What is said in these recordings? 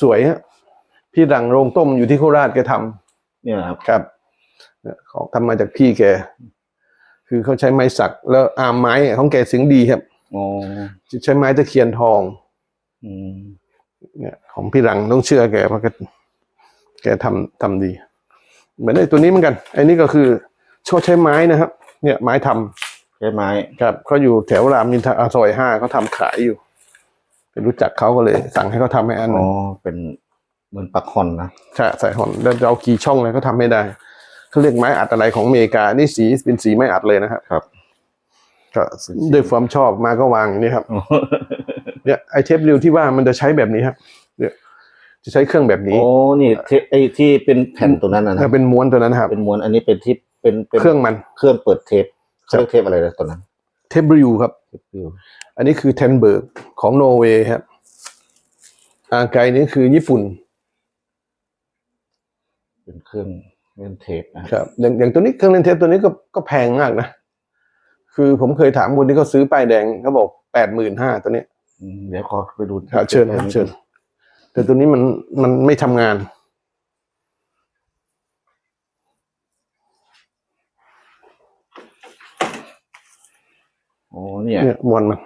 สวยฮะพี่ดังโรงต้มอยู่ที่โคราชแกทำเนี่ยครับครับเนี่ยของทำมาจากพี่แก คือเขาใช้ไม้สัก แล้วอามไม้ของแกเสียงดีครับอ๋อใช้ไม้ตะเคียนทองอืมเนี่ยของพี่รังต้องเชื่อแกเพราะแกแกทำทำดี เหมือนไอ้ตัวนี้เหมือนกันไอ้นี่ก็คือชอบใช้ไม้นะครับ เนี่ยไม้ทำใช้ไม้ครับเขาอยู่แถวรามอินทราซอยห้าเขาทำขายอยู่ ไปรู้จักเขาก็เลย สั่งให้เขาทำให้อันหอ๋นึ่องเป็นเหมือนปักคอนนะใช่ใส่หอนแล้วจะเอากี่ช่องอะไรก็ทำไม่ได้เขาเรียกไม้อัดอะไรของอเมริกานี่สีเป็นสีไม้อัดเลยนะครับครับ ก็ด้วยความชอบมาก็วางอย่างนี้ครับ เนี่ยไอเทปริวที่ว่ามันจะใช้แบบนี้ครับเนี่ยจะใช้เครื่องแบบนี้โอ้นี่เทไอ้ที่เป็นแผ่นตัวนั้นนะนะถ้าเป็นม้วนตัวนั้นนะครับ เป็นม้วนอันนี้เป็นที่เป็นเป็นเครื่องมัน เครื่องเปิดเทปเขาเรียกเทปอะไรนะตัวนั้น เทปริวครับเทปฟิวอันนี้คือเทนเบิร์กของโนเวย์ครับอาไกนี้คือญี่ปุ่น เป็นเครื่องเล่นเทปนะครับ อย่างอย่างตัวนี้เครื่องเล่นเทปตัวนี้ก็ก็แพงมากนะ คือผมเคยถามคนที่เขาซื้อป้ายแดงเขาบอกแปดหมื่นห้าตัวเนี้ยอืมเดี๋ยวขอไปดูครับเชิญครับเชิญ แต่ตัวนี้มันมันไม่ทำงาน อ้เนี่ยเนี่ยม้วนมัน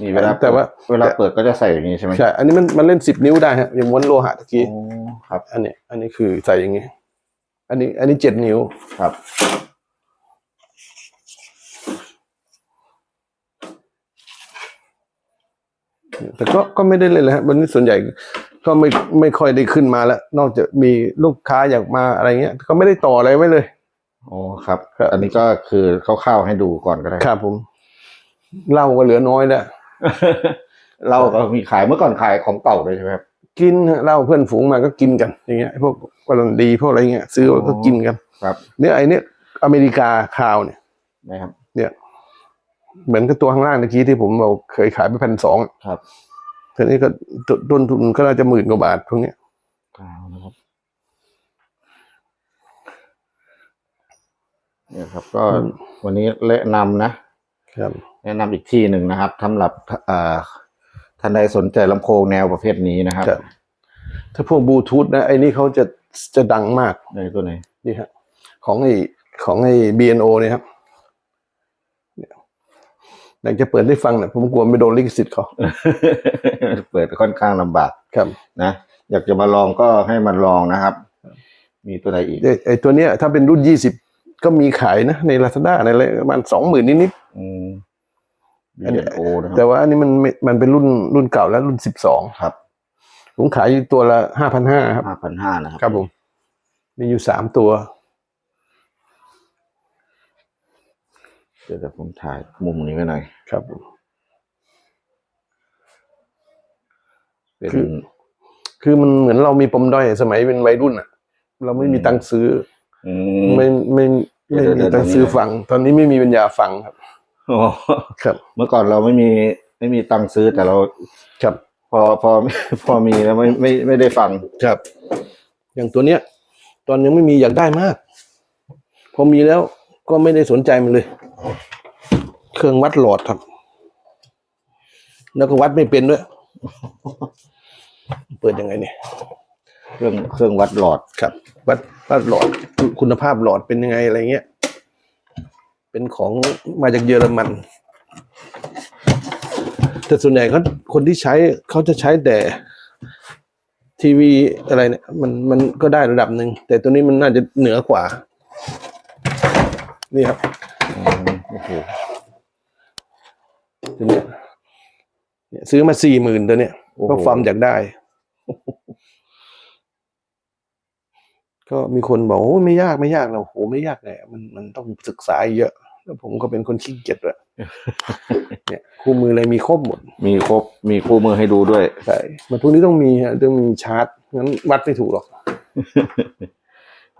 นี่เวลาแต่ว่าเวลาเปิดก็จะใส่อย่างนี้ใช่ไหมใช่ อันนี้มันมันเล่นสิบนิ้วได้ฮะอย่างม้วนโลหะตะกี้โอ้ครับ อันเนี้ยอันนี้คือใส่อย่างงี้ อันนี้ อันนี้เจ็ดนิ้วครับ แต่ก็ก็ไม่ได้เล่นเลยฮะวันนี้ส่วนใหญ่ก็ไม่ไม่ค่อยได้ขึ้นมาแล้ว นอกจากมีลูกค้าอยากมาอะไรเงี้ยก็ไม่ได้ต่ออะไรไว้เลยโอ้ครับครับ อันนี้ก็คือคร่าวๆให้ดูก่อนก็ได้ครับผม เหล้าก็เหลือน้อยแล้วเราก็มีขายเมื่อก่อนขายของเก่าเลยใช่ไหมครับกินฮะเหล้าเพื่อนฝูงมาก็กินกัน อย่างเงี้ยไอ้พวกวารันดีพวกอะไรเงี้ยซื้อก็กินกัน ครับ เนี่ยไอ้เนี่ยอเมริกาคาวเนี่ยนะครับ เนี่ย เหมือนกับตัวข้างล่างเมื่อกี้ที่ผมบอกเคยขายไปพันสองครับทีนี้ก็ตต้นทุนก็น่าจะหมื่นกว่าบาทพวกเนี้ยกาวนะครับเนี่ยครับ ก็วันนี้แนะนำนะครับ แนะนำอีกที่หนึ่งนะครับสำหรับอ่าท่านใดสนใจลำโพงแนวประเภทนี้นะครับครับ ถ้าพวกบลูทูธนะไอ้นี่เขาจะจะดังมากในตัวไหนนี่ฮะของไอ้ของไอ้ BNO เนี่ยครับเนี่ยอยากจะเปิดให้ฟังเนี่ยผมกลัวไม่โดนลิขสิทธิ์เขาเปิดค่อนข้างลำบากครับ นะอยากจะมาลองก็ให้มันลองนะครับ มีตัวไหนอีกไอ้ไอ้ตัวเนี้ย ถ้าเป็นรุ่นยี่สิบก็มีขายนะ ใน Lazada ในอะไรประมาณสองหมื่นนิดอืมอั นนี้โอนะคๆแต่รับว่าอันนี้มันไม่มันเป็นรุ่นรุ่นเก่าแล้วรุ่นสิบสองครับผมขายอยู่ตัวละห้าพันห้าครับห้าพันห้านะครับครับผมมีอยู่สามตัวเดี๋ยวเดี๋ยวผมถ่ายมุมนี้ไว้หน่อยครับผมเป็นคือคือมันเหมือนเรามีปมด้อยสมัยเป็นวัยรุ่นอะ เราไม่มีตังค์ซื้ออือมไม่ไม่ไม่เดี๋ยวมีเดี๋ยวตังค์ซื้อเดี๋ยวฟัง ตอนนี้ไม่มีปัญญาฟังครับอ๋อ ครับ เมื่อก่อนเราไม่มีไม่มีตังค์ซื้อแต่เราครับ พอพอพอมีแล้วไม่ไม่ไม่ได้ฟังครับ อย่างตัวเนี้ย ตอนยังไม่มีอยากได้มาก พอมีแล้วก็ไม่ได้สนใจมันเลย เครื่องวัดหลอดครับ แล้วก็วัดไม่เป็นด้วย เปิดยังไงเนี่ยเครื่องเครื่องวัดหลอดครับ วัดวัดหลอดคุณคุณภาพหลอดเป็นยังไงอะไรเงี้ย เป็นของมาจากเยอรมัน แต่ส่วนใหญ่เขาคนที่ใช้เขาจะใช้แต่ทีวีอะไรเนี่ยมันมันก็ได้ระดับหนึ่ง แต่ตัวนี้มันน่าจะเหนือกว่า นี่ครับอืมโอ้โหตัวเนี้ยเนี่ยซื้อมาสี่หมื่นตัวเนี้ยก็ฟาร์มอยากได้ ก็มีคนบอกโอ้ไม่ยากไม่ยากเราโหไม่ยากเลยมันมันต้องศึกษาเยอะแล้ว ผมก็เป็นคนขี้เกียจด้วยเนี่ยคู่มืออะไรมีครบหมด มีครบ มีคู่มือให้ดูด้วย ใช่ มันพวกนี้ต้องมีฮะต้องมีชาร์ตงั้นวัดไม่ถูกหรอก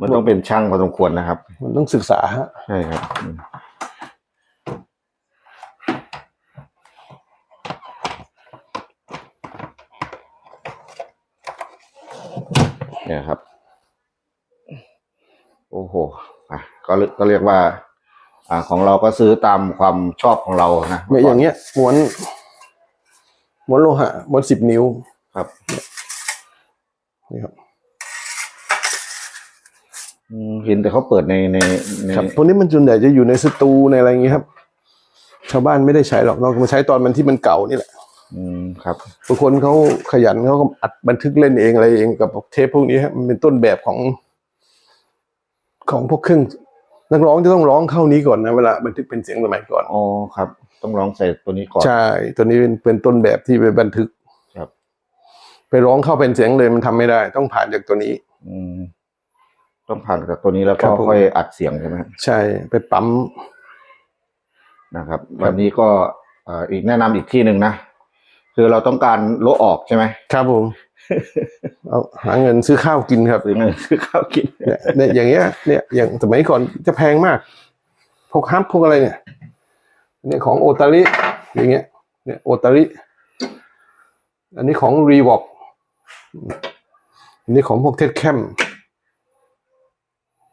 มันต้องเป็นช่างพอสมควรนะครับ มันต้องศึกษาฮะ ใช่ครับอืมเนี่ยครับ โอ้โหอะก็เรียกก็เรียกว่า อ่าของเราก็ซื้อตามความชอบของเรานะเนี่ยอย่างเงี้ยม้วนม้วนโลหะม้วนสิบนิ้วครับนี่ครับอืมเห็นแต่เขาเปิดในในในครับพวกนี้มันส่วนใหญ่จะอยู่ในสตูในอะไรอย่างเงี้ยครับ ชาวบ้านไม่ได้ใช้หรอกเรามาใช้ตอนมันที่มันเก่านี่แหละ อืมครับบางคนเขาขยันเขาก็อัดบันทึกเล่นเองอะไรเองกับเทปพวกนี้ครับมันเป็นต้นแบบของ ของพวกเครื่อง นักร้องจะต้องร้องเข้านี้ก่อนนะเวลาบันทึกเป็นเสียงสมัยก่อนอ๋อครับ ต้องลองใส่ตัวนี้ก่อนใช่ตัวนี้เป็นเป็นต้นแบบที่ไปบันทึกครับ ไปร้องเข้าเป็นเสียงเลยมันทำไม่ได้ ต้องผ่านจากตัวนี้ อืมต้องผ่านจากตัวนี้แล้วครัก็บผมค่อยอัดเสียงใช่ไหมใช่ไปปั๊มนะครับวันนี้ก็เอ่ออีกแนะนำอีกที่หนึ่งนะคือเราต้องการโละออกใช่ไหมครับผม เอาหาเงินซื้อข้าวกินครับหรือเงินซื้อข้าวกินเนี่ยเนี่ยอย่างเงี้ยเนี่ยอย่างสมัยก่อนจะแพงมาก พวกฮับพวกอะไรเนี่ย เนี่ยของโอตาริอย่างเงี้ย เนี่ยโอตาริอันนี้ของรีวอกอันนี้ของพวกเท็ดแคม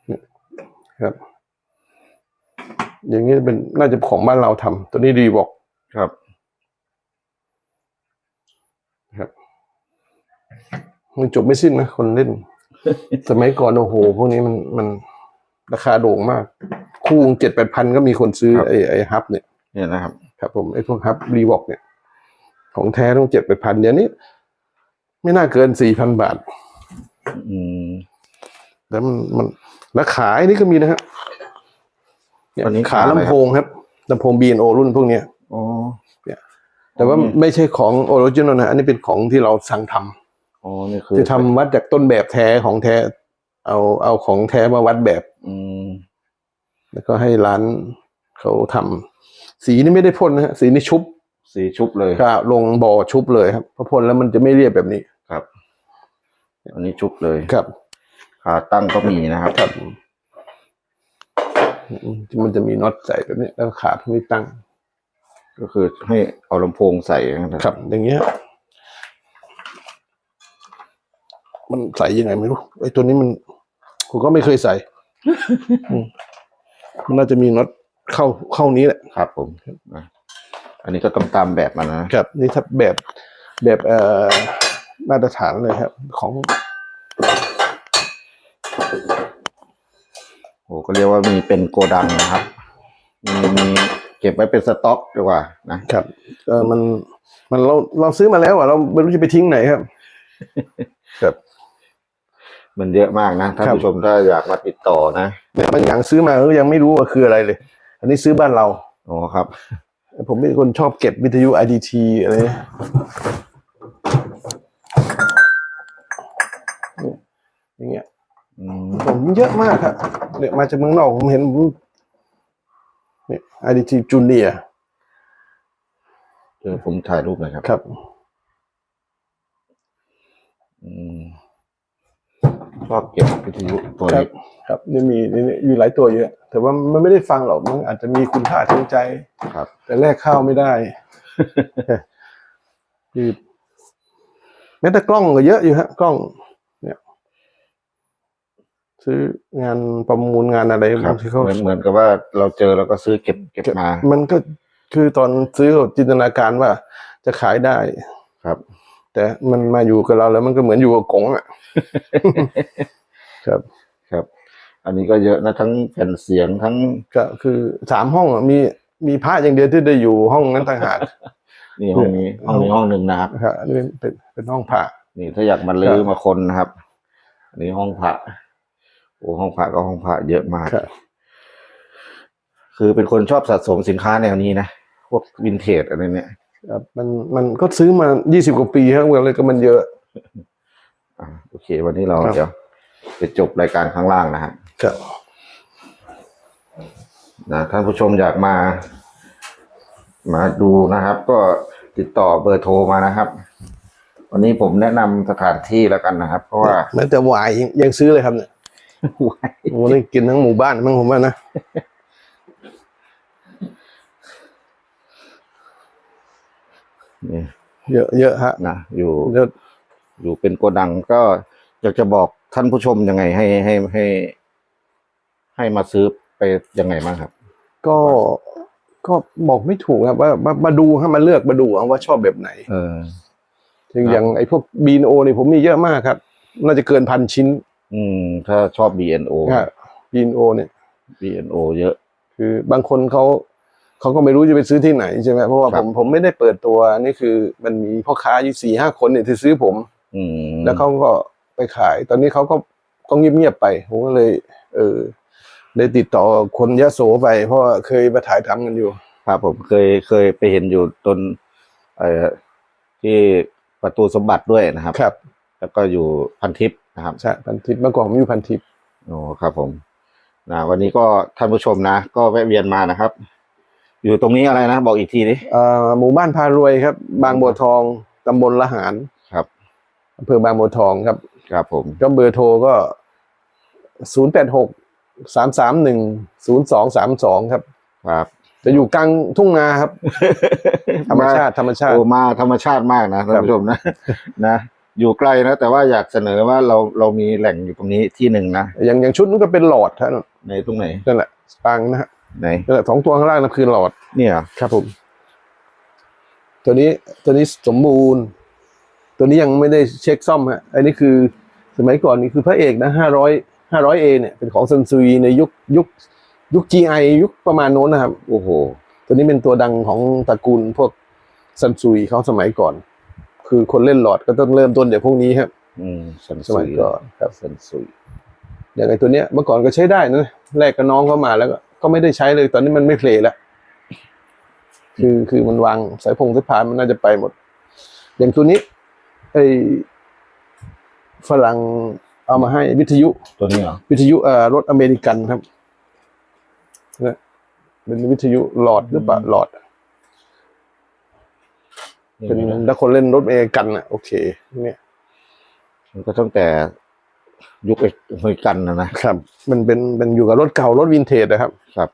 เนี่ยครับ อย่างนี้เป็นน่าจะของบ้านเราทำตัวนี้รีวอกครับ มันจบไม่สิ้นนะคนเล่น สมัยก่อนโอ้โห พวกนี้มันมันราคาโด่งมาก คู่เจ็ดแปดพันก็มีคนซื้อครับไอ้ไอ้ฮับ เนี่ยเนี่ยนะครับ ครับ ผมไอ้พวกฮับรีวอกเนี่ย ของแท้ต้องเจ็ดแปดพันเดี๋ยวนี้ ไม่น่าเกินสี่พันบาท อืมแล้วมันมันแล้วขายนี่ก็มีนะฮะเนี่ยอันนี้ขาขาอะไรลำโพงครับลำโพง B&O รุ่นพวกเนี้ยอ๋อแต่ว่าไม่ใช่ของออริจินอลนะ อันนี้เป็นของที่เราสั่งทำ อ๋อนี่คือจะทำวัดจากต้นแบบแท้ของแท้ เอาเอาของแท้มาวัดแบบ อืมแล้วก็ให้ร้านเขาทำสีนี่ไม่ได้พ่นนะฮะสีนี่ชุบสีชุบเลยก็ลงบ่อชุบเลยครับพอพ่นแล้วมันจะไม่เรียบแบบนี้ครับ อันนี้ชุบเลยครับ ขาตั้งก็มีนะครับ ครับอืมมันจะมีน็อตใส่แบบนี้แล้วก็ขาพวกนี้ตั้ง ก็คือให้เอาลำโพงใส่นะครับ ครับ อย่างเงี้ย มันใส่ยังไงไม่รู้ไอ้ตัวนี้มันผมก็ไม่เคยใส่อืมมันน่าจะมีน็อตเข้าเข้านี้แหละ ครับผมนะอันนี้ก็ต้องตามแบบมันนะครับ นี่ถ้าแบบแบบเอ่อมาตรฐานเลยครับ ของ โอ้ก็เรียกว่ามีเป็นโกดังนะครับ มีมีเก็บไว้เป็นสต็อกดีกว่านะครับ เออมันมันเราเราซื้อมาแล้วอะเราไม่รู้จะไปทิ้งไหนครับ ครับ มันเยอะมากนะท่านครับผู้ชมถ้าอยากมาติดต่อนะเนี่ยบางอย่างซื้อมาก็ยังไม่รู้ว่าคืออะไรเลย อันนี้ซื้อบ้านเราอ๋อครับ ผมเป็นคนชอบเก็บวิทยุ IDT อะไรเนี่ยอย่างเงี้ยอืมผมเยอะมากครับเนี่ยมาจากเมืองนอกผมเห็นผมเนี่ย IDT Junior เดี๋ยวผมถ่ายรูปหน่อยครับ ครับ อืม ชอบเก็บวิทยุตัวครัเล็บกครับนี่มีนี่มีหลายตัวเยอะ แต่ว่ามันไม่ได้ฟังหรอกมันอาจจะมีคุณค่าทางใจ ครับ แต่แลกข้าวไม่ได้คือแม้แต่กล้องก็เยอะอยู่ฮะ กล้อง เนี่ย ซื้องานประมูลงานอะไรครับที่เขาเหมือนเหมือนกับว่าเราเจอแล้วก็ซื้อเก็บเก็บมา มันก็คือตอนซื้อก็จินตนาการว่าจะขายได้ ครับ แต่มันมาอยู่กับเราแล้วมันก็เหมือนอยู่กับกงอะ ครับครับ อันนี้ก็เยอะนะทั้งแผ่นเสียงทั้งก็คือสามห้องอะมีมีพระอย่างเดียวที่ได้อยู่ห้องนั้นต่างหากนี่ห้องนี้ห้องนี้ห้องหนึ่งนะครับนะครับอันนี้เป็นเป็นเป็นห้องพระนี่ถ้าอยากมาลื้อครับมาคนนะครับอันนี้ห้องพระโอ้ห้องพระก็ห้องพระเยอะมากครับคือเป็นคนชอบสะสมสินค้าแนวนี้นะพวกวินเทจอะไรเนี่ย ครับมันมันก็ซื้อมายี่สิบกว่าปีครับเลยก็มันเยอะอ่าโอเค วันนี้เราครับเดี๋ยวจะจบรายการข้างล่างนะครับครับนะท่านผู้ชมอยากมา มาดูนะครับ ก็ติดต่อเบอร์โทรมานะครับ วันนี้ผมแนะนำสถานที่แล้วกันนะครับ เพราะว่าแม้แต่วายยังยังซื้อเลยครับเนี่ย โอ้โหนี่กินทั้งหมู่บ้านมั้งผมว่านะ นี่เยอะเยอะฮะนะอยู่เยอะอยู่เป็นโกดังก็อยากจะบอกท่านผู้ชมยังไงให้ให้ให้ ให้มาซื้อไปยังไงบ้างครับ ก็ก็บอกไม่ถูกครับว่ามามาดูให้มาเลือกมาดูเอาว่าชอบแบบไหน เอออย่างครับอย่างไอ้พวกบีนโอนี่ผมมีเยอะมากครับ น่าจะเกินพันชิ้น อืม ถ้าชอบ BNO ฮะยีนโอเนี่ย BNO เยอะ คือบางคนเขา เขาก็ไม่รู้จะไปซื้อที่ไหนใช่ไหมเพราะว่าครัผบมผมไม่ได้เปิดตัวอันนี่คือมันมีพ่อค้าอยู่สี่ห้าคนเนี่ยที่ซื้อผมอืมแล้วเขาก็ไปขาย ตอนนี้เขาก็ก็เงียบๆไปผมก็เลย เออเลยติดต่อคนยะโสไป เพราะว่าเคยมาถ่ายทำกันอยู่ครับผมเคยเคยไปเห็นอยู่ตนเอ่อที่ประตูสมบัติด้วยนะครับ ครับ แล้วก็อยู่พันทิพย์นะครับใช่พันทิพย์เมื่อก่อนผมอยู่พันทิพย์โอ้ครับผมนะวันนี้ก็ท่านผู้ชมนะ ก็แวะเวียนมานะครับ อยู่ตรงนี้อะไรนะบอกอีกทีดิเอ่อหมู่บ้านพารวยครับ บางบัวทองตำบลละหารครับอำเภอบางบัวทองครับ ครับผมก็เบอร์โทรก็ศูนย์แปดหกสามสามหนึ่งศูนย์สองสามสองครับ ครับ จะอยู่กลางทุ่งนาครับ ธรรมชาติธรรมชาติโอ้มาธรรมชาติมากนะท่านผู้ชมนะนะอยู่ไกลนะ แต่ว่าอยากเสนอว่าเราเรามีแหล่งอยู่ตรงนี้ที่หนึ่งนะอย่างอย่างชุดนู้นก็เป็นหลอดท่านในตรงไหนนั่นแหละปังนะฮะ ไหนนั่นแหละสองตัวข้างล่างนั่นคือหลอด เนี่ยเหรอครับผม ตัวนี้ตัวนี้สมบูรณ์ ตัวนี้ยังไม่ได้เช็คซ่อมฮะ อันนี้คือสมัยก่อนนี่คือพระเอกนะห้าร้อยห้าร้อยเอเนี่ยเป็นของซันซุยในยุคยุคยุค GI ยุคประมาณโน้นนะครับ โอ้โห ตัวนี้เป็นตัวดังของตระกูลพวกซันซุยเขาสมัยก่อน คือคนเล่นหลอดก็ต้องเริ่มต้นจากพวกนี้ครับ อืมสันสมัยก่อนครับสันสุยอย่างไอตัวเนี้ยเมื่อก่อนก็ใช้ได้นะแรกกับน้องเข้ามาแล้วก็ ก็ไม่ได้ใช้เลย ตอนนี้มันไม่เพลย์แล้วคือคือมันวางสายพงสายพานมันน่าจะไปหมด อย่างตัวนี้ไอฝรั่งเอามาให้วิทยุตัวนี้เหรอวิทยุเอ่อรถอเมริกันครับเนี่ยเป็นวิทยุหลอดหรือเปล่าหลอด เป็นนี่นะถ้าคนเล่นรถอเมริกันอะ โอเค เนี่ย มันก็ตั้งแต่ ยุคอเมริกันนะนะครับ มันเป็นเป็นอยู่กับรถเก่ารถวินเทจนะครับ ครับ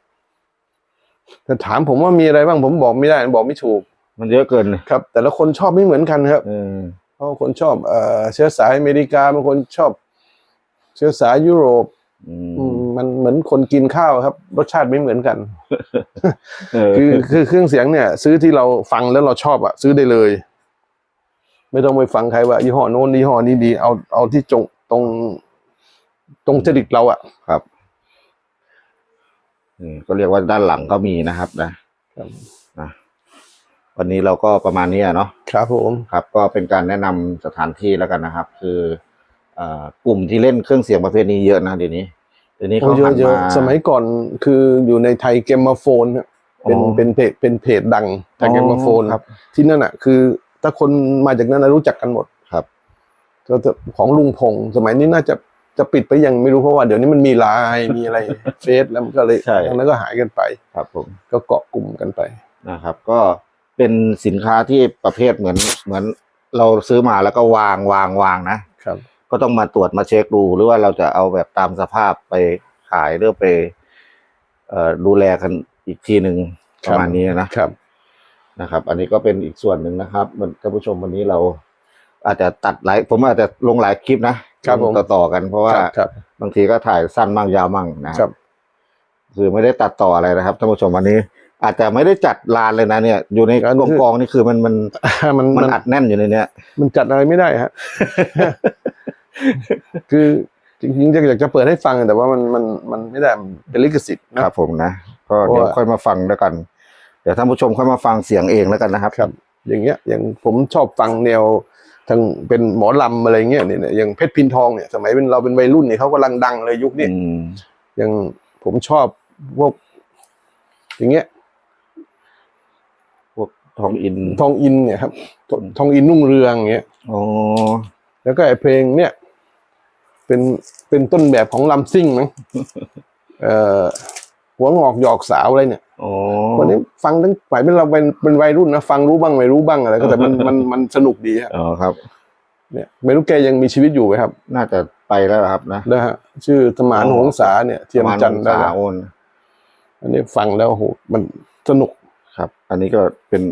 แต่ถามผมว่ามีอะไรบ้างผมบอกไม่ได้บอกไม่ถูก มันเยอะเกินครับ แต่ละคนชอบไม่เหมือนกันครับเออเพราะคนชอบเอ่อเชื้อสายอเมริกาบางคนชอบ เชื้อสายยุโรปอืมอืมมันเหมือนคนกินข้าวครับ รสชาติไม่เหมือนกันเออคือคือเครื่องเสียงเนี่ย ซื้อที่เราฟังแล้วเราชอบอะซื้อได้เลย ไม่ต้องไปฟังใครว่ายี่ห้อโน้นยี่ห้อนี้ดีเอาเอาที่จง ตรง ตรงจริตเราอะครับนี่ก็เรียกว่าด้านหลังก็มีนะครับ นะครับนะวันนี้เราก็ประมาณนี้อะเนาะครับผมครับ ก็เป็นการแนะนำสถานที่แล้วกันนะครับ คือเอ่อกลุ่มที่เล่นเครื่องเสียงประเภทนี้เยอะนะเดี๋ยวนี้เดี๋ยวนี้โอ้เขาเยหัอะนเยอะมาสมัยก่อนคืออยู่ในไทยเกมมาโฟนครับเป็นอ๋อเป็นเพจเป็นเพจดังไทยเกมมาโฟนครับ ที่นั่นอะคือ ถ้าคนมาจากนั้นนะรู้จักกันหมดครับก็จะ ของลุงพงษ์สมัยนี้น่าจะจะปิดไปยังไม่รู้เพราะว่าเดี๋ยวนี้มันมีไลน์มีอะไรเฟซแล้วมันก็เลยใช่แล้วก็หายกันไป ครับผม ก็เกาะกลุ่มกันไป นะครับก็เป็นสินค้าที่ประเภทเหมือนเหมือนเราซื้อมาแล้วก็วางวางวางนะครับ ก็ต้องมาตรวจมาเช็คดูหรือว่าเราจะเอาแบบตามสภาพไปขายหรือไปเอ่อดูแลกันอีกทีหนึ่งประมาณนี้นะครับ นะครับ อันนี้ก็เป็นอีกส่วนหนึ่งนะครับมันท่านผู้ชมวันนี้เรา อาจจะตัดหลายผมอาจจะลงหลายคลิปนะครับผมลงต่อๆกันเพราะว่าครับครับ บางทีก็ถ่ายสั้นมั่งยาวมั่งนะครับ คือไม่ได้ตัดต่ออะไรนะครับท่านผู้ชมวันนี้ อาจจะไม่ได้จัดลานเลยนะเนี่ย อยู่ในอันกนี้องคือ กองๆนี่คือมันมันมันมันมันอัดแน่นอยู่ในเนี้ย มันจัดอะไรไม่ได้ฮะ คือจริงๆจะอยากจะเปิดให้ฟังแต่ว่ามันมันมันไม่ได้มันเป็นลิขสิทธิ์นะ ครับผมนะก็เพราะเดี๋ยวว่า ค่อยมาฟังแล้วกัน เดี๋ยวท่านผู้ชมค่อยมาฟังเสียงเองแล้วกันนะครับครับอย่างเงี้ยอย่างผมชอบฟังแนว ทางเป็นหมอลำอะไรเงี้ยเนี่ยเนี่ยอย่างเพชรพินทองเนี่ยสมัยเป็นเราเป็นวัยรุ่นเนี่ยเขากำลังดังเลยยุคนี้อืมอย่างผมชอบพวกอย่างเงี้ยพวกทองอินทองอินเนี่ยครับททองอินนุ่งเรืองเงี้ยอ๋อแล้วก็ไอเพลงเนี่ย เป็นเป็นต้นแบบของลำซิ่งมั้งเอ่อ หัวงอกหยอกสาวอะไรเนี่ยอ๋อวันนี้ฟังตั้งฝ่ายเป็นเราเป็นเป็นวัยรุ่นนะฟังรู้บ้างไม่รู้บ้างอะไรก็แต่มันมันมันสนุกดีฮะอ๋อครับ เนี่ยไม่รู้แกยังมีชีวิตอยู่ไหมครับ น่าจะไปแล้วครับนะนะฮะชื่อสมานอ๋อหงษาเนี่ย เทียมจันทร์ประได้มาณแล้วโอนอันนี้ฟังแล้วโอ้โหมันสนุกครับ อันนี้ก็เป็น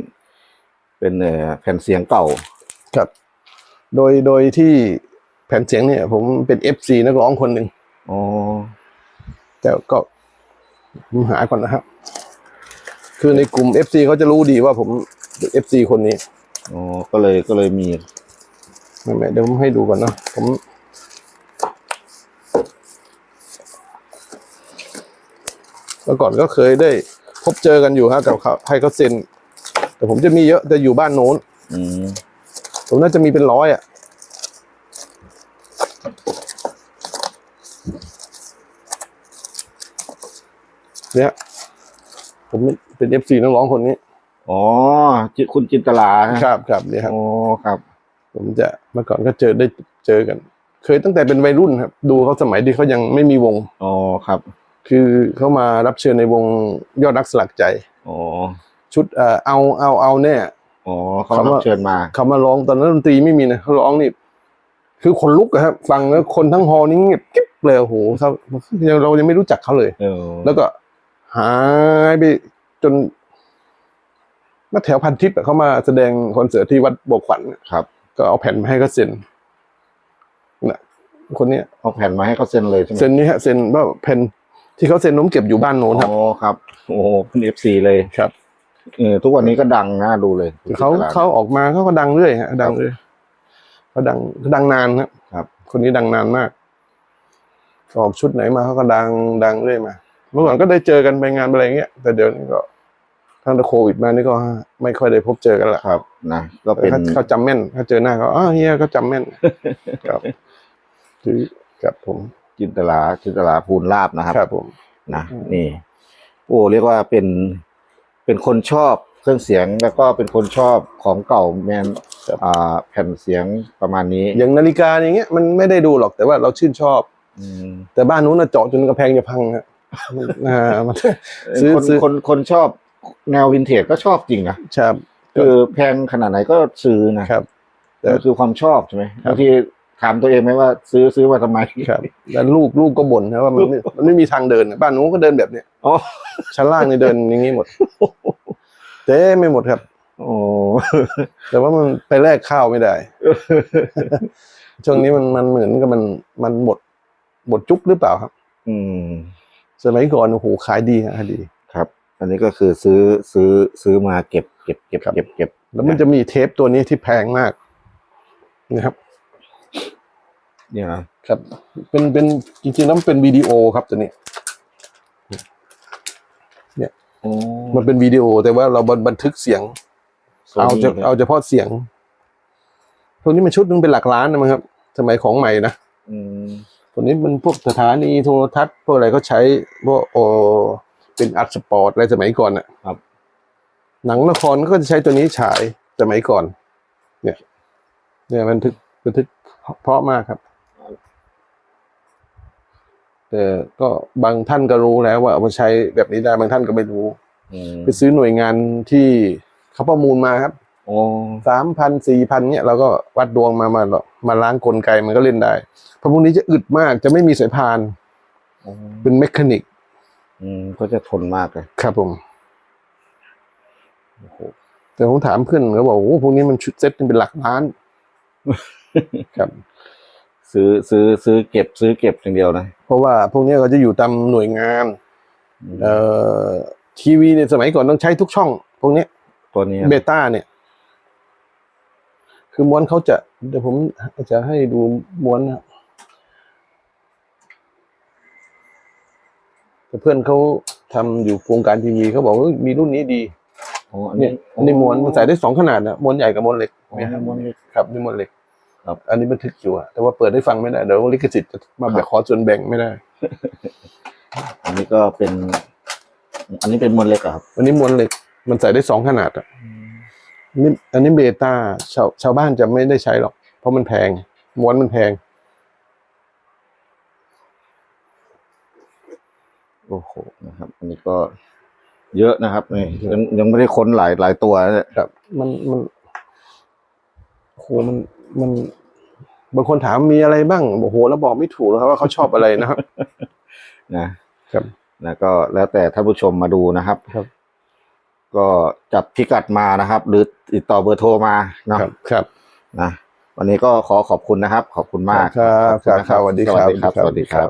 เป็นเอ่อแผ่นเสียงเก่าครับ โดยโดยที่แผ่นเสียงเนี่ย ผมเป็นเอฟซีนักร้องคนหนึ่งอ๋อแต่ก็ ผมหาก่อนนะครับ คือในกลุ่ม FC เขาจะรู้ดีว่าผม FC คนนี้อ๋อก็เลยก็เลยมีแม่ไม่เดี๋ยวผมให้ดูก่อนนะผมเมื่อก่อนก็เคยได้พบเจอกันอยู่ฮะกับเขาให้เขาเซ็น แต่ผมจะมีเยอะแต่อยู่บ้านโน้นผมน่าจะมีเป็นร้อยอะ เนี่ยผมเป็นเอฟซีนักร้องคนนี้ อ๋อจิคุณจินตลานะครับครับเนี่ยครับโอ้ครับ ผมจะเมื่อก่อนก็เจอได้เจอกัน เคยตั้งแต่เป็นวัยรุ่นครับ ดูเขาสมัยที่เขายังไม่มีวง อ๋อครับ คือเขามารับเชิญในวงยอดรักสลักใจ อ๋อ ชุดเอ่อเอาเอาเอาแน่อ๋อเขาคำรับว่าเชิญมาเขามาร้องตอนนั้นดนตรีไม่มีนะเขาร้องนี่คือคนลุกอะครับ ฟังแล้วคนทั้งฮอลล์นี่เงียบกิ๊บเลยโอ้โหครับเรายังไม่รู้จักเขาเลยเออแล้วก็ หายไปจนมาแถวพันทิพย์อะเขามาแสดงคอนเสิร์ตที่วัดโบกขวัญครับ ก็เอาแผ่นมาให้เขาเซ็นนะคนเนี้ยเอาแผ่นมาให้เขาเซ็นเลยใช่ไหมเซ็นนี้ฮะเซ็นว่าแผ่นที่เขาเซ็นน้มเก็บอยู่บ้านโน้นครับอ๋อครับ โอ้เป็นเอฟซีเลยครับเออทุกวันนี้ก็ดังนะดูเลยคุณเขาจินตลเขาออกมาเขาก็ดังเรื่อยฮะดังเรื่อยเขาดังดังนานครับครับคนนี้ดังนานมากออกชุดไหนมาเขาก็ดังดังเรื่อยมา เมื่อก่อนก็ได้เจอกันไปงานอะไรอย่างเงี้ย แต่เดี๋ยวนี้ก็ตั้งแต่โควิดมานี่ก็ไม่ค่อยได้พบเจอกันละครับนะก็เป็นเขาเขาจำแม่นเขาเจอหน้าเขาอ๋อเฮียเขาจำแม่นครับคือครับผม จินตลาจินตลาภูลลาบนะครับครับผมนะอืมนี่ โอ้เรียกว่าเป็นเป็นคนชอบเครื่องเสียงแล้วก็เป็นคนชอบของเก่าแมนอ่าแผ่นเสียงประมาณนี้ อย่างนาฬิกาอย่างเงี้ยมันไม่ได้ดูหรอกแต่ว่าเราชื่นชอบอืมแต่บ้านนู้นน่ะเจาะจนกระแพงจะพังฮะมัน อ่ามันซื้อคนซื้อคนคนชอบแนววินเทจก็ชอบจริงนะครับคือแพงขนาดไหนก็ซื้อนะครับแต่แต่คือความชอบใช่ไหมครับบางทีถามตัวเองไหมว่าซื้อซื้อมาทำไมครับแล้วลูกลูกก็บ่นนะว่ามันไม่มันไม่มีทางเดินน่ะบ้านนู้นก็เดินแบบเนี้ยอ๋อชั้นล่างนี่เดินอย่างงี้หมดเต้ไม่หมดครับโอ้แต่ว่ามันไปแลกข้าวไม่ได้ ช่วงนี้มันมันเหมือนกับมันมันหมดหมดจุกหรือเปล่าครับ อืม สมัยก่อนโอ้โหขายดีฮะขายดีครับ อันนี้ก็คือซื้อซื้อซื้อมาเก็บเก็บเก็บครับเก็บเก็บแล้วมันจะมีเทปตัวนี้ที่แพงมากนะครับ เนี่ยนะครับ เป็นเป็นจริงๆแล้วมันเป็นวิดีโอครับตัวนี้โอ้มันเป็นวิดีโอแต่ว่าเราบันทึกเสียง เอาจะเอาเฉพาะเสียงพวกนี้มันชุดนึงเป็นหลักล้านนะมั้งครับ สมัยของใหม่นะอืม ตัวนี้มันพวกสถานีโทรทัศน์พวกอะไรเขาใช้พวกโอเป็นอัดสปอร์ตอะไรสมัยก่อนน่ะครับ หนังละครก็จะใช้ตัวนี้ฉายสมัยก่อน เนี่ย เนี่ยบันทึกบันทึกเพราะมากครับแต่ก็บางท่านก็รู้แล้วว่าเอามาใช้แบบนี้ได้บางท่านก็ไม่รู้อืมไปซื้อหน่วยงานที่เขาประมูลมาครับ โอ้สามพันสี่พันเนี่ยเราก็วัดดวงมามามาล้างกลไกมันก็เล่นได้เพราะพวกนี้จะอึดมากจะไม่มีสายพานโอ้เป็นเมคานิก อืมก็จะทนมากเลยครับผมแต่ผมถามเพื่อนเขาบอกโอ้พวกนี้มันชุดเซ็ตเป็นหลักล้าน ครับ ซื้อซื้อซื้อเก็บซื้อเก็บอย่างเดียวนะเพราะว่าพวกนี้เขาจะอยู่ตามหน่วยงานมเอ่อทีวีในยสมัยก่อนต้องใช้ทุกช่อง พวกนี้ตัวนี้เบต้าเนี่ย คือม้วนเขาจะเดี๋ยวผมจะให้ดูม้วนนะครับแต่เพื่อนเขาทำอยู่วงการทีวีเขาบอกว่าเฮ้ยมีรุ่นนี้ดีโอ้อันเนี่นี้ยอันนี้ม้วนมันใส่ได้สองขนาดนะม้วนใหญ่กับม้วนเล็กอ๋ออันนี้ม้วนเล็กครับนี่ม้วนเล็กครับ อันนี้บันทึกอยู่อะแต่ว่าเปิดให้ฟังไม่ได้เดี๋ยวลิขสิทธิ์จะมาแบ่งขอส่วนแบ่งไม่ได้ อันนี้ก็เป็น อันนี้เป็นมวลเล็กเหรอครับ อันนี้ม้วนเล็ก มันใส่ได้สองขนาดอะ นี่อันนี้เบต้าชาวชาวบ้านจะไม่ได้ใช้หรอก เพราะมันแพงม้วนมันแพง โอ้โหนะครับ อันนี้ก็เยอะนะครับนี่ยังยังไม่ได้ค้นหลายหลายตัวนะครับ มันมันโอ้โหมันมัน บางคนถามมีอะไรบ้างโอ้โหแล้วบอกไม่ถูกแล้วครับว่าเขาชอบอะไรนะครับ นะครับนะก็แล้วแต่ท่านผู้ชมมาดูนะครับ ครับ ก็จับพิกัดมานะครับ หรือติดต่อเบอร์โทรมาเนาะครับครับนะวันนี้ก็ขอขอบคุณนะครับ ขอบคุณมากครับขอบคุณนะครับสวัสดีครับสวัสดีครับสวัสดีครับ